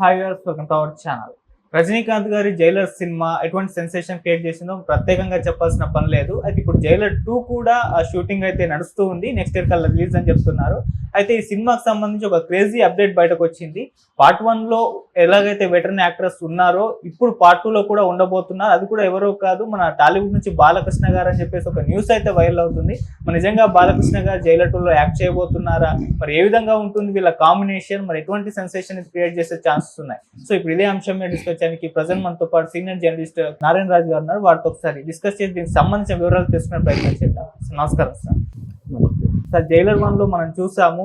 Hi welcome to our channel. Rajinikanth గారి Jailer cinema ఎటువంటి sensation create చేసిందో ప్రత్యేకంగా చెప్పాల్సిన పని లేదు. అయితే ఇప్పుడు జైలర్ టూ కూడా షూటింగ్ అయితే నడుస్తూ ఉంది. నెక్స్ట్ ఇయర్ కల్లా రిలీజ్ అని చెప్తున్నారు. అయితే ఈ సినిమాకి సంబంధించి ఒక క్రేజీ అప్డేట్ బయటకు వచ్చింది. పార్ట్ వన్లో ఎలాగైతే వెటరన్ యాక్టర్స్ ఉన్నారో ఇప్పుడు పార్ట్ టూ లో కూడా ఉండబోతున్నారు. అది కూడా ఎవరో కాదు మన టాలీవుడ్ నుంచి బాలకృష్ణ గారు అని చెప్పేసి ఒక న్యూస్ అయితే వైరల్ అవుతుంది. మరి నిజంగా బాలకృష్ణ గారు జైలర్ టూ లో యాక్ట్ చేయబోతున్నారా? మరి ఏ విధంగా ఉంటుంది వీళ్ళ కాంబినేషన్ మరి ఎటువంటి సెన్సేషన్ క్రియేట్ చేసే ఛాన్సెస్ ఉన్నాయి? సో ఇప్పుడు ఇదే అంశం మీద డిస్కస్ చేయడానికి ప్రజెంట్ మనతో పాటు సీనియర్ జర్నలిస్ట్ నారాయణ రాజు గారు ఉన్నారు. వారితో ఒకసారి డిస్కస్ చేసి దీనికి సంబంధించిన వివరాలు తెలుసుకునే ప్రయత్నం చేద్దాం. నమస్కారం సార్. సార్ జైలర్ వన్లో మనం చూసాము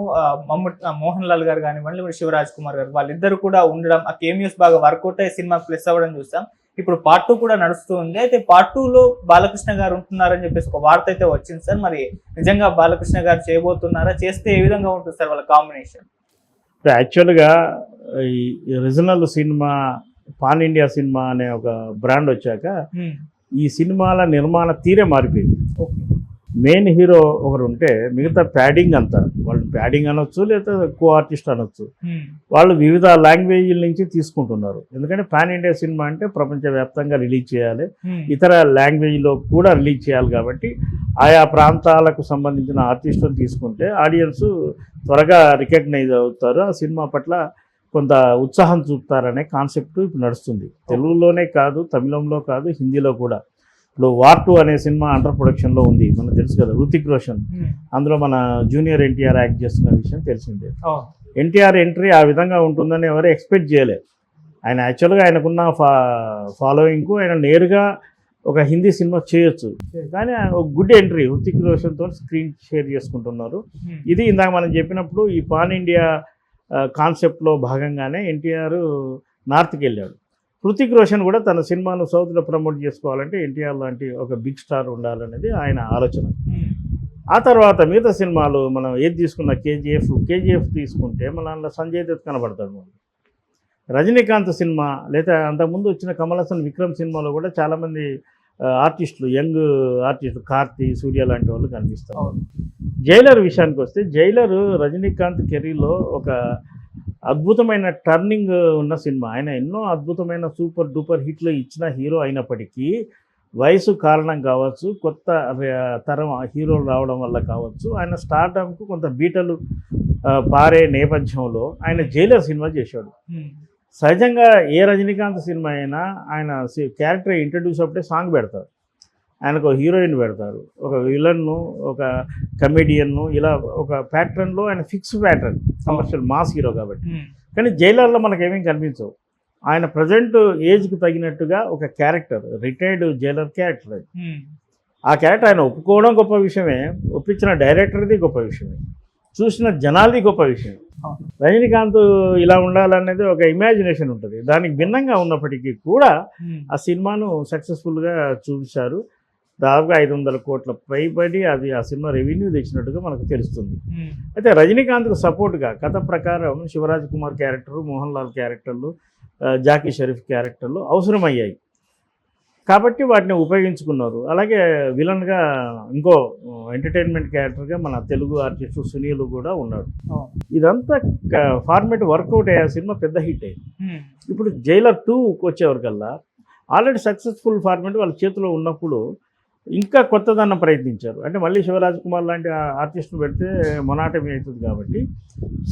మమ్ముట్ మోహన్ లాల్ గారు కానివ్వండి ఇప్పుడు శివరాజ్ కుమార్ గారు వాళ్ళిద్దరు కూడా ఉండడం ఆ కేమియోస్ బాగా వర్కౌట్ అయ్యి సినిమా ప్లస్ అవ్వడం చూసాం. ఇప్పుడు పార్ట్ టూ కూడా నడుస్తూ ఉంది. అయితే పార్ట్ టూ లో బాలకృష్ణ గారు ఉంటున్నారని చెప్పేసి ఒక వార్త అయితే వచ్చింది సార్. మరి నిజంగా బాలకృష్ణ గారు చేయబోతున్నారా? చేస్తే ఏ విధంగా ఉంటుంది సార్ వాళ్ళ కాంబినేషన్ యాక్చువల్గా ఈ regional cinema pan India cinema అనే ఒక బ్రాండ్ వచ్చాక ఈ సినిమాల నిర్మాణ తీరే మారిపోయింది. మెయిన్ హీరో ఒకరు ఉంటే మిగతా ప్యాడింగ్ అంతా వాళ్ళు ప్యాడింగ్ అనొచ్చు లేదా కో ఆర్టిస్ట్ అనొచ్చు వాళ్ళు వివిధ లాంగ్వేజ్ల నుంచి తీసుకుంటున్నారు. ఎందుకంటే పాన్ ఇండియా సినిమా అంటే ప్రపంచవ్యాప్తంగా రిలీజ్ చేయాలి ఇతర లాంగ్వేజ్లో కూడా రిలీజ్ చేయాలి కాబట్టి ఆయా ప్రాంతాలకు సంబంధించిన ఆర్టిస్టులను తీసుకుంటే ఆడియన్స్ త్వరగా రికగ్నైజ్ అవుతారు. ఆ సినిమా పట్ల కొంత ఉత్సాహం చూపుతారనే కాన్సెప్ట్ ఇప్పుడు నడుస్తుంది. తెలుగులోనే కాదు తమిళంలో కాదు హిందీలో కూడా. ఇప్పుడు వార్ టూ అనే సినిమా అండర్ ప్రొడక్షన్లో ఉంది. మనకు తెలుసు కదా ఋతిక్ రోషన్. అందులో మన జూనియర్ ఎన్టీఆర్ యాక్ట్ చేస్తున్న విషయం తెలిసిందే. ఎన్టీఆర్ ఎంట్రీ ఆ విధంగా ఉంటుందని ఎవరు ఎక్స్పెక్ట్ చేయలేదు ఆయన యాక్చువల్గా ఆయనకున్న ఫా ఫాలోయింగ్కు ఆయన నేరుగా ఒక హిందీ సినిమా చేయొచ్చు. కానీ ఒక గుడ్ ఎంట్రీ. హృతిక్ రోషన్తో స్క్రీన్ షేర్ చేసుకుంటున్నారు. ఇది ఇందాక మనం చెప్పినప్పుడు ఈ పాన్ ఇండియా కాన్సెప్ట్లో భాగంగానే ఎన్టీఆర్ నార్త్కి వెళ్ళాడు. హృతిక్ రోషన్ కూడా తన సినిమాను సౌత్లో ప్రమోట్ చేసుకోవాలంటే ఎన్టీఆర్ లాంటి ఒక బిగ్ స్టార్ ఉండాలనేది ఆయన ఆలోచన. ఆ తర్వాత మిగతా సినిమాలు మనం ఏది తీసుకున్న కేజీఎఫ్ కేజీఎఫ్ తీసుకుంటే మన అందులో సంజయ్ దత్ కనబడతాడు మనకి. రజనీకాంత్ సినిమా లేదా అంతకుముందు వచ్చిన కమల్ హాసన్ విక్రమ్ సినిమాలో కూడా చాలామంది ఆర్టిస్టులు యంగ్ ఆర్టిస్టులు కార్తీ సూర్య లాంటి వాళ్ళు కనిపిస్తారు. జైలర్ విషయానికి వస్తే జైలర్ రజనీకాంత్ కెరీర్లో ఒక అద్భుతమైన టర్నింగ్ ఉన్న సినిమా. ఆయన ఎన్నో అద్భుతమైన సూపర్ డూపర్ హిట్లు ఇచ్చిన హీరో అయినప్పటికీ వయసు కారణం కావచ్చు కొత్త తరం హీరోలు రావడం వల్ల కావచ్చు ఆయన స్టార్డమ్కు కొంత బీటలు పారే నేపథ్యంలో ఆయన జైలర్ సినిమా చేశాడు. సహజంగా ఏ రజనీకాంత్ సినిమా అయినా ఆయన క్యారెక్టర్ ఇంట్రడ్యూస్ అప్పుడే సాంగ్ పెడతారు. ఆయనకు ఒక హీరోయిన్ పెడతారు. ఒక విలన్ను ఒక కమెడియన్ను ఇలా ఒక ప్యాటర్న్లో ఆయన fix pattern commercial mass hero కాబట్టి. కానీ జైలర్లో మనకేమీ కనిపించవు. ఆయన ప్రజెంట్ ఏజ్కి తగినట్టుగా ఒక క్యారెక్టర్ రిటైర్డ్ జైలర్ క్యారెక్టర్ అది. ఆ క్యారెక్టర్ ఆయన ఒప్పుకోవడం గొప్ప విషయమే ఒప్పించిన డైరెక్టర్ది గొప్ప విషయమే చూసిన జనాలది గొప్ప విషయం. రజనీకాంత్ ఇలా ఉండాలనేది ఒక ఇమాజినేషన్ ఉంటుంది. దానికి భిన్నంగా ఉన్నప్పటికీ కూడా ఆ సినిమాను సక్సెస్ఫుల్గా చూపించారు. దాదాపుగా ఐదు వందల కోట్ల పైబడి అది ఆ సినిమా రెవెన్యూ తెచ్చినట్టుగా మనకు తెలుస్తుంది. అయితే రజనీకాంత్కు సపోర్ట్గా కథ ప్రకారం శివరాజ్ కుమార్ క్యారెక్టరు మోహన్ లాల్ క్యారెక్టర్లు జాకీ షరీఫ్ క్యారెక్టర్లు అవసరమయ్యాయి. కాబట్టి వాటిని ఉపయోగించుకున్నారు. అలాగే విలన్గా ఇంకో ఎంటర్టైన్మెంట్ క్యారెక్టర్గా మన తెలుగు ఆర్టిస్టు సునీల్ కూడా ఉన్నాడు. ఇదంతా ఫార్మేట్ వర్కౌట్ అయ్యే సినిమా పెద్ద హిట్ అయింది. ఇప్పుడు జైలర్ టూ వచ్చేవరకల్లా ఆల్రెడీ సక్సెస్ఫుల్ ఫార్మేట్ వాళ్ళ చేతిలో ఉన్నప్పుడు ఇంకా కొత్తదనం ప్రయత్నించారు. అంటే మళ్ళీ శివరాజ్ కుమార్ లాంటి ఆర్టిస్ట్ను పెడితే మొనాటమీ అవుతుంది కాబట్టి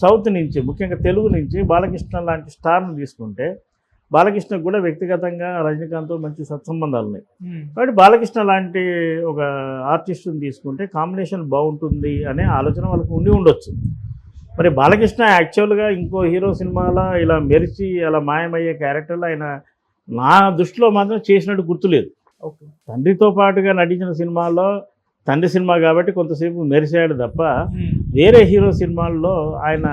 సౌత్ నుంచి ముఖ్యంగా తెలుగు నుంచి బాలకృష్ణ లాంటి స్టార్ను తీసుకుంటే బాలకృష్ణకు కూడా వ్యక్తిగతంగా రజనీకాంత్తో మంచి సత్సంబంధాలు ఉన్నాయి కాబట్టి బాలకృష్ణ లాంటి ఒక ఆర్టిస్ట్ని తీసుకుంటే కాంబినేషన్ బాగుంటుంది అనే ఆలోచన వాళ్ళకు ఉండి ఉండొచ్చు. మరి బాలకృష్ణ యాక్చువల్గా ఇంకో హీరో సినిమాలో ఇలా మెరిచి అలా మాయమయ్యే క్యారెక్టర్లు ఆయన నా దృష్టిలో మాత్రం చేసినట్టు గుర్తులేదు. తండ్రితో పాటుగా నటించిన సినిమాల్లో తండ్రి సినిమా కాబట్టి కొంతసేపు మెరిసాడు తప్ప వేరే హీరో సినిమాల్లో ఆయన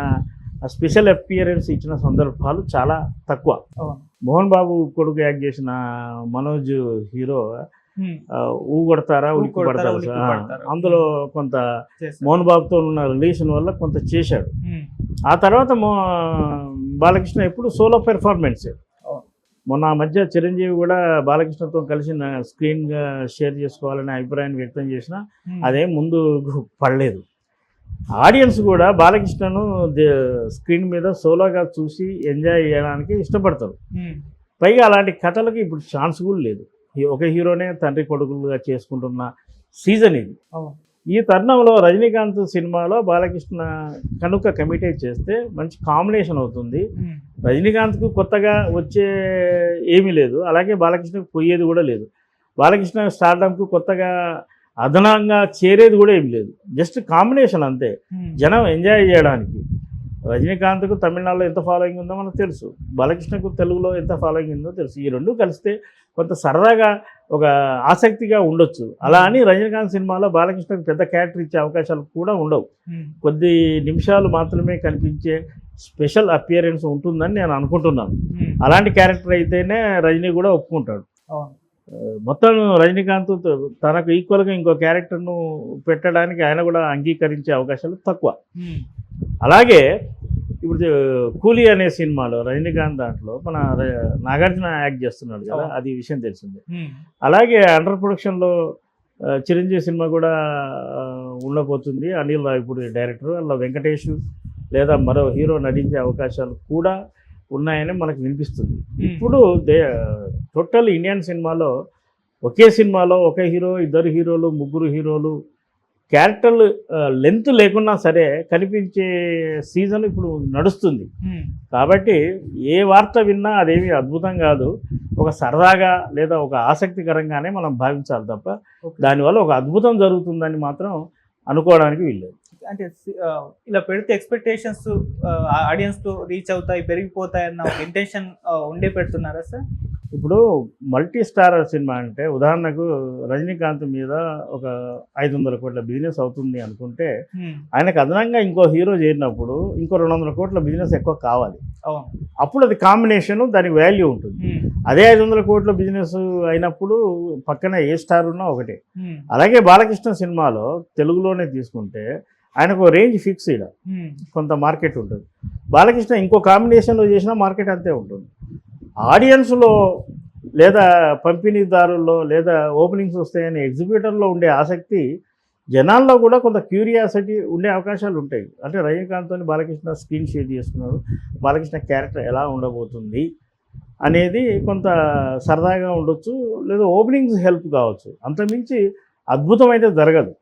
స్పెషల్ అపియరెన్స్ ఇచ్చిన సందర్భాలు చాలా తక్కువ. మోహన్ బాబు కొడుకు యాక్ట్ చేసిన మనోజ్ హీరో ఆ, ఊ కొడతారా ఊ ఉలిక్కి పడతారా. అందులో కొంత. మోహన్ బాబుతో ఉన్న రిలేషన్ వల్ల కొంత చేశాడు. ఆ తర్వాత మో బాలకృష్ణ ఎప్పుడు సోలో పెర్ఫార్మెన్స్. మొన్న ఆ మధ్య చిరంజీవి కూడా బాలకృష్ణతో కలిసి నా- స్క్రీన్గా షేర్ చేసుకోవాలనే అభిప్రాయాన్ని వ్యక్తం చేసిన ఉమ్. అదేం ముందు పడలేదు. ఆడియన్స్ కూడా బాలకృష్ణను స్క్రీన్ మీద సోలోగా చూసి ఎంజాయ్ చేయడానికి ఇష్టపడతారు. ఉమ్, పైగా అలాంటి కథలకు ఇప్పుడు ఛాన్స్ కూడా లేదు. ఒక హీరోనే తండ్రి కొడుకులుగా చేసుకుంటున్న సీజన్ ఇది. ఈ తరుణంలో రజనీకాంత్ సినిమాలో బాలకృష్ణ కనుక కమిటేట్ చేస్తే మంచి కాంబినేషన్ అవుతుంది. రజనీకాంత్కు కొత్తగా వచ్చే ఏమీ లేదు. అలాగే బాలకృష్ణకు పోయేది కూడా లేదు. బాలకృష్ణ స్టార్డమ్కు కొత్తగా అదనంగా చేరేది కూడా ఏమి లేదు. జస్ట్ కాంబినేషన్ అంతే. జనం ఎంజాయ్ చేయడానికి రజనీకాంత్కు తమిళనాడులో ఎంత ఫాలోయింగ్ ఉందో మనకు తెలుసు. బాలకృష్ణకు తెలుగులో ఎంత ఫాలోయింగ్ ఉందో తెలుసు. ఈ రెండు కలిస్తే కొంత సరదాగా ఒక ఆసక్తిగా ఉండొచ్చు. అలా అని రజనీకాంత్ సినిమాలో బాలకృష్ణకు పెద్ద క్యారెక్టర్ ఇచ్చే అవకాశాలు కూడా ఉండవు. కొద్ది నిమిషాలు మాత్రమే కనిపించే స్పెషల్ అపియరెన్స్ ఉంటుందని నేను అనుకుంటున్నాను. అలాంటి క్యారెక్టర్ అయితేనే రజనీ కూడా ఒప్పుకుంటాడు. మొత్తం రజనీకాంత్ తనకు ఈక్వల్గా ఇంకో క్యారెక్టర్ను పెట్టడానికి ఆయన కూడా అంగీకరించే అవకాశాలు తక్కువ. అలాగే ఇప్పుడు కూలీ అనే సినిమాలో రజనీకాంత్ దాంట్లో మన నాగార్జున యాక్ట్ చేస్తున్నాడు కదా. అది విషయం తెలిసిందే. అలాగే అండర్ ప్రొడక్షన్లో చిరంజీవి సినిమా కూడా ఉండబోతుంది. అనిల్ రావిపూడి డైరెక్టర్. అలా వెంకటేష్ లేదా మరో హీరో నటించే అవకాశాలు కూడా ఉన్నాయని మనకు వినిపిస్తుంది. ఇప్పుడు దే టోటల్ ఇండియన్ సినిమాలో ఒకే సినిమాలో ఒక హీరో ఇద్దరు హీరోలు ముగ్గురు హీరోలు క్యారెక్టర్లు లెంత్ లేకున్నా సరే కనిపించే సీజన్ ఇప్పుడు నడుస్తుంది. కాబట్టి ఏ వార్త విన్నా అదేమి అద్భుతం కాదు. ఒక సరదాగా లేదా ఒక ఆసక్తికరంగానే మనం భావించాలి తప్ప. దానివల్ల ఒక అద్భుతం జరుగుతుందని మాత్రం అనుకోవడానికి వీల్లేదు. అంటే ఇలా పెడితే ఎక్స్పెక్టేషన్స్ ఆడియన్స్తో రీచ్ అవుతాయి పెరిగిపోతాయి అన్న ఇంటెన్షన్ ఉండే పెడుతున్నారా సార్? ఇప్పుడు మల్టీ స్టార్ సినిమా అంటే ఉదాహరణకు రజనీకాంత్ మీద ఒక ఐదు వందల కోట్ల బిజినెస్ అవుతుంది అనుకుంటే ఆయనకు అదనంగా ఇంకో హీరో చేరినప్పుడు ఇంకో రెండు వందల కోట్ల బిజినెస్ ఎక్కువ కావాలి. అప్పుడు అది కాంబినేషన్ దానికి వాల్యూ ఉంటుంది. అదే ఐదు వందల కోట్ల బిజినెస్ అయినప్పుడు పక్కన ఏ స్టార్ ఉన్నా ఒకటే. అలాగే బాలకృష్ణ సినిమాలో తెలుగులోనే తీసుకుంటే ఆయనకు రేంజ్ ఫిక్స్ ఇక్కడ ఉమ్, కొంత మార్కెట్ ఉంటుంది. బాలకృష్ణ ఇంకో కాంబినేషన్లో చేసినా మార్కెట్ అంతే ఉంటుంది. ఆడియన్స్లో లేదా పంపిణీదారుల్లో లేదా ఓపెనింగ్స్ వస్తాయని ఎగ్జిబిటర్లో ఉండే ఆసక్తి జనాల్లో కూడా కొంత క్యూరియాసిటీ ఉండే అవకాశాలు ఉంటాయి. అంటే రజనీకాంత్తో బాలకృష్ణ స్క్రీన్ షేర్ చేస్తున్నాడు బాలకృష్ణ క్యారెక్టర్ ఎలా ఉండబోతుంది అనేది కొంత సరదాగా ఉండొచ్చు. లేదా ఓపెనింగ్స్ హెల్ప్ కావచ్చు. అంతమించి అద్భుతం అయితే జరగదు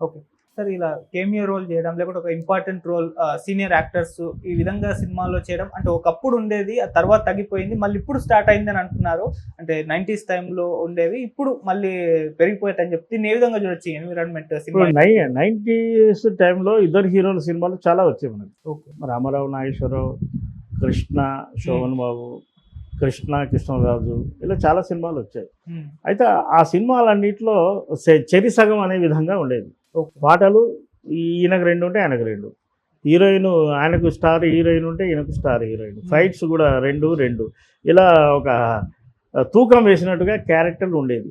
ఓకే. సార్ ఇలా కేమియో రోల్ చేయడం లేకపోతే ఒక ఇంపార్టెంట్ రోల్ సీనియర్ యాక్టర్స్ ఈ విధంగా సినిమాల్లో చేయడం అంటే ఒకప్పుడు ఉండేది ఆ తర్వాత తగ్గిపోయింది మళ్ళీ ఇప్పుడు స్టార్ట్ అయింది అని అంటున్నారు. అంటే నైంటీస్ టైంలో ఉండేవి ఇప్పుడు మళ్ళీ పెరిగిపోయాయి అని చెప్తే దీన్ని ఏ విధంగా చూడొచ్చు? ఎన్విరాన్మెంట్ సినిమా ఇప్పుడు నై నైంటీస్ టైంలో ఇద్దరు హీరోల సినిమాలు చాలా వచ్చాయి మనకి. రామారావు నాగేశ్వరరావు కృష్ణ శోభన్ బాబు కృష్ణ కృష్ణరాజు ఇలా చాలా సినిమాలు వచ్చాయి. ఉమ్, అయితే ఆ సినిమాలన్నింటిలో సె- చెరి సగం అనే విధంగా ఉండేది. పాటలు ఈయనకు రెండు ఉంటే ఆయనకు రెండు. హీరోయిన్ ఆయనకు స్టార్ హీరోయిన్ ఉంటే ఈయనకు స్టార్ హీరోయిన్. ఫైట్స్ కూడా రెండు రెండు. ఇలా ఒక తూకం వేసినట్టుగా క్యారెక్టర్లు ఉండేది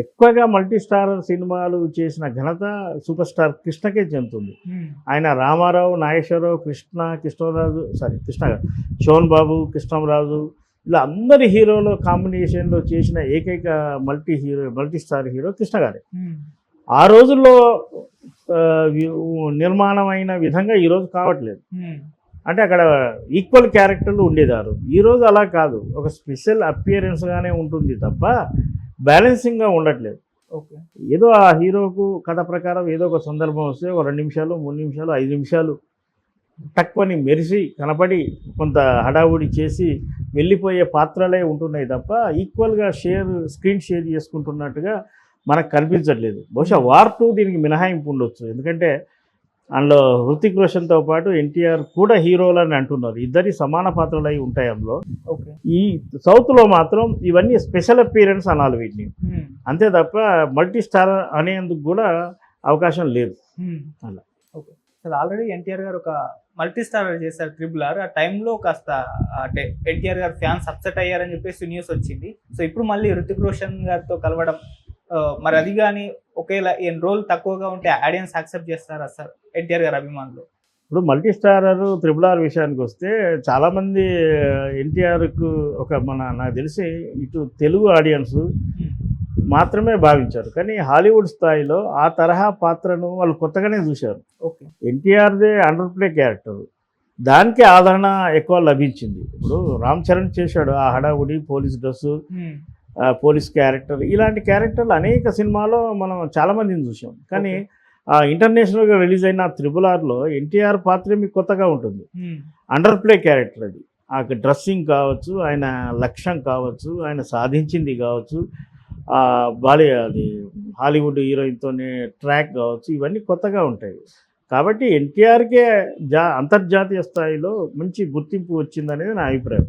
ఎక్కువగా మల్టీ స్టార్ సినిమాలు చేసిన ఘనత సూపర్ స్టార్ కృష్ణకే చెందుతుంది. ఆయన రామారావు నాగేశ్వరరావు కృష్ణ కృష్ణరాజు సారీ కృష్ణ శోభన్ బాబు కృష్ణరాజు ఇలా అందరి హీరోల కాంబినేషన్లో చేసిన ఏకైక multi hero multi star hero Krishna గారే. ఆ రోజుల్లో నిర్మాణమైన విధంగా ఈరోజు కావట్లేదు. అంటే అక్కడ ఈక్వల్ క్యారెక్టర్లు ఉండేదారు. ఈరోజు అలా కాదు. ఒక స్పెషల్ అపియరెన్స్గానే ఉంటుంది తప్ప బ్యాలెన్సింగ్గా ఉండట్లేదు. ఓకే. ఏదో ఆ హీరోకు కథ ప్రకారం ఏదో ఒక సందర్భం వస్తే ఒక రెండు నిమిషాలు మూడు నిమిషాలు ఐదు నిమిషాలు తక్కువని మెరిసి కనపడి కొంత హడావుడి చేసి వెళ్ళిపోయే పాత్రలే ఉంటున్నాయి తప్ప ఈక్వల్గా షేర్ స్క్రీన్ షేర్ చేసుకుంటున్నట్టుగా మనకు కనిపించట్లేదు. బహుశా వార్ టూ దీనికి మినహాయింపు ఉండొచ్చు. ఎందుకంటే అందులో హృతిక్ రోషన్తో పాటు ఎన్టీఆర్ కూడా హీరోలని అంటున్నారు. ఇద్దరి సమాన పాత్రలు అయి ఉంటాయి అందులో. ఓకే. ఈ సౌత్లో మాత్రం ఇవన్నీ స్పెషల్ అపీరెన్స్ అనాలి వీటిని. అంతే తప్ప మల్టీ స్టార్ అనేందుకు కూడా అవకాశం లేదు. అలా. ఓకే. సార్ ఆల్రెడీ ఎన్టీఆర్ గారు ఒక మల్టీ స్టార్ చేశారు ట్రిపుల్ ఆర్. ఆ టైంలో కాస్త అంటే ఎన్టీఆర్ గారు ఫ్యాన్స్ అప్సెట్ అయ్యారని చెప్పేసి న్యూస్ వచ్చింది. సో ఇప్పుడు మళ్ళీ రుతిక్ రోషన్ గారితో కలవడం మరి అది కానీ ఒకేలా ఈ రోల్ తక్కువగా ఉంటే ఆడియన్స్ యాక్సెప్ట్ చేస్తారా సార్? ఎన్టీఆర్ గారు అభిమానులు? ఇప్పుడు మల్టీ స్టారర్ త్రిబుల్ ఆర్ విషయానికి వస్తే చాలామంది ఎన్టీఆర్కు ఒక మన నాకు తెలిసి ఇటు తెలుగు ఆడియన్స్ మాత్రమే భావించారు. కానీ హాలీవుడ్ స్థాయిలో ఆ తరహా పాత్రను వాళ్ళు కొత్తగానే చూశారు. ఓకే. ఎన్టీఆర్దే అండర్ ప్లే క్యారెక్టర్. దానికి ఆదరణ ఎక్కువ లభించింది. ఇప్పుడు రామ్ చరణ్ చేశాడు ఆ హడావుడి పోలీస్ డ్రెస్సు. Police character. ఇలాంటి క్యారెక్టర్లు అనేక సినిమాలో మనం చాలామందిని చూసాం. కానీ ఆ ఇంటర్నేషనల్గా రిలీజ్ అయిన త్రిబుల్ ఆర్లో ఎన్టీఆర్ పాత్ర మీకు కొత్తగా ఉంటుంది. అండర్ ప్లే క్యారెక్టర్ అది. ఆ డ్రెస్సింగ్ కావచ్చు ఆయన లక్ష్యం కావచ్చు ఆయన సాధించింది కావచ్చు ఆ బాలి అది హాలీవుడ్ హీరోయిన్తోనే ట్రాక్ కావచ్చు ఇవన్నీ కొత్తగా ఉంటాయి. కాబట్టి ఎన్టీఆర్కే జా అంతర్జాతీయ స్థాయిలో మంచి గుర్తింపు వచ్చిందనేది నా అభిప్రాయం.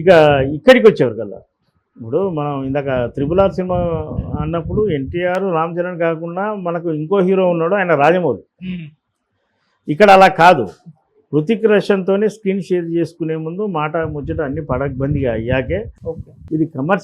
ఇక ఇక్కడికి వచ్చేవారు కల్లా ఇప్పుడు మనం ఇందాక త్రిపుల్ ఆర్ సినిమా అన్నప్పుడు ఎన్టీఆర్ రామ్ చరణ్ కాకుండా మనకు ఇంకో హీరో ఉన్నాడు ఆయన రాజమౌళి. ఇక్కడ అలా కాదు. హృతిక్ రోషన్తోనే స్క్రీన్ షేర్ చేసుకునే ముందు మాట ముచ్చట అన్ని పడకబందిగా అయ్యాకే ఇది కమర్షియల్